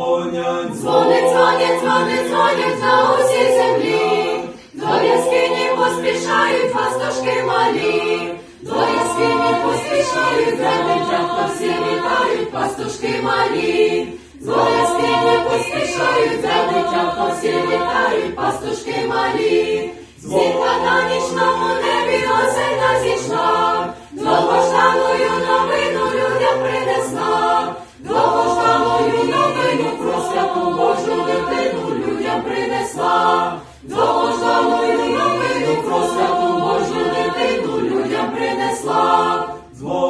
дзвонять, дзвонять, дзвонять, дзвонять, дзвонять на усій землі, до яскині поспішають пастушки малі, до яскині поспішають, зранення всі вітають пастушки малі, до яскині поспішають, зранення всі вітають пастушки. Зволь